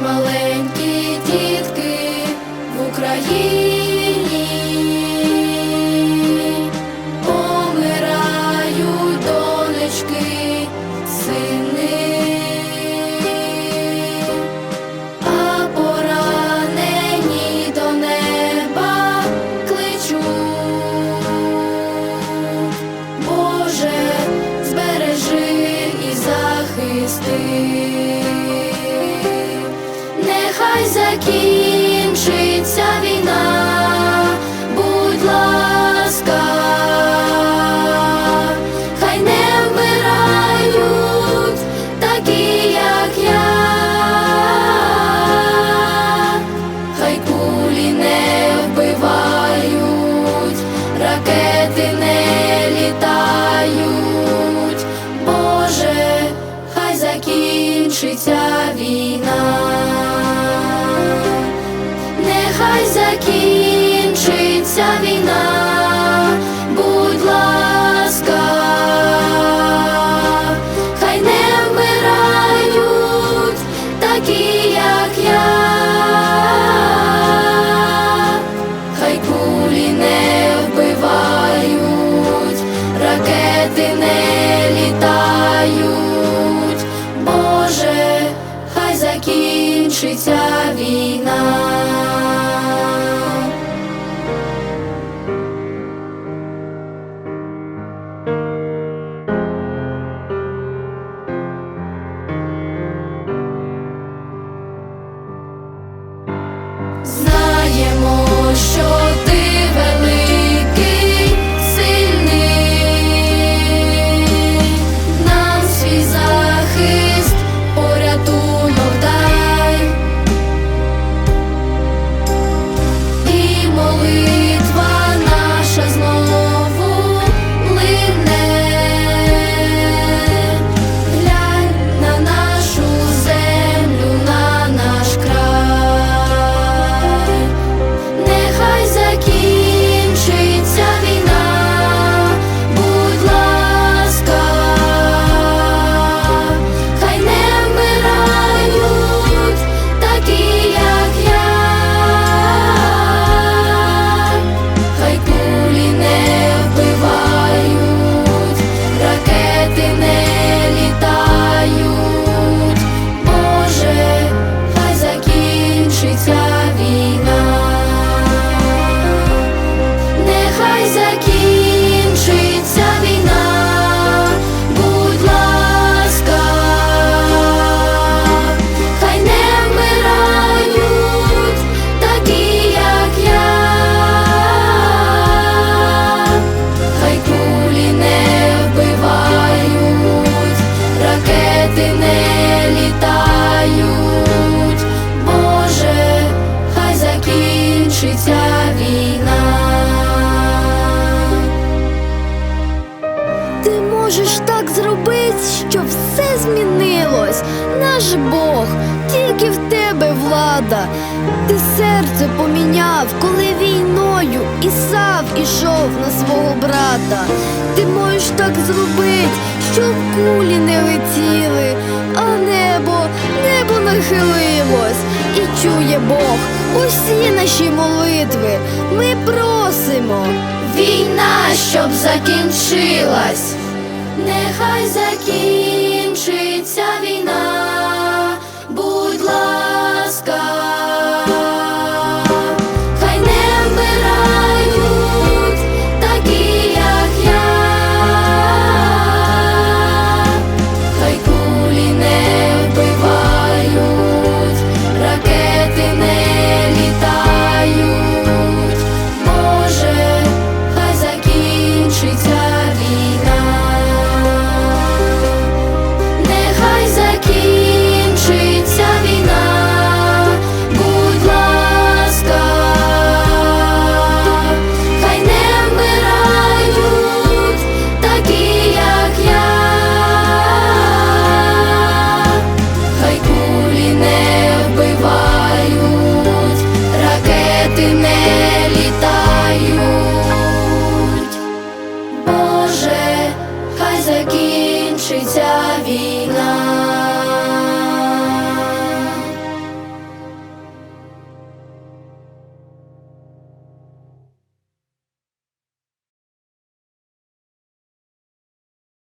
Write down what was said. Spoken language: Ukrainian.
маленькі дітки в Україні, літають, Боже, хай закінчиться війна, нехай закінчиться війна, будь ласка, хай не вмирають такі, можеш так зробити, щоб все змінилось. Наш Бог, тільки в тебе влада. Ти серце поміняв, коли війною Ісав ішов на свого брата. Ти можеш так зробити, щоб кулі не летіли, а небо, небо нахилилось. І чує Бог усі наші молитви. Ми просимо. Війна, щоб закінчилась, нехай закінчиться.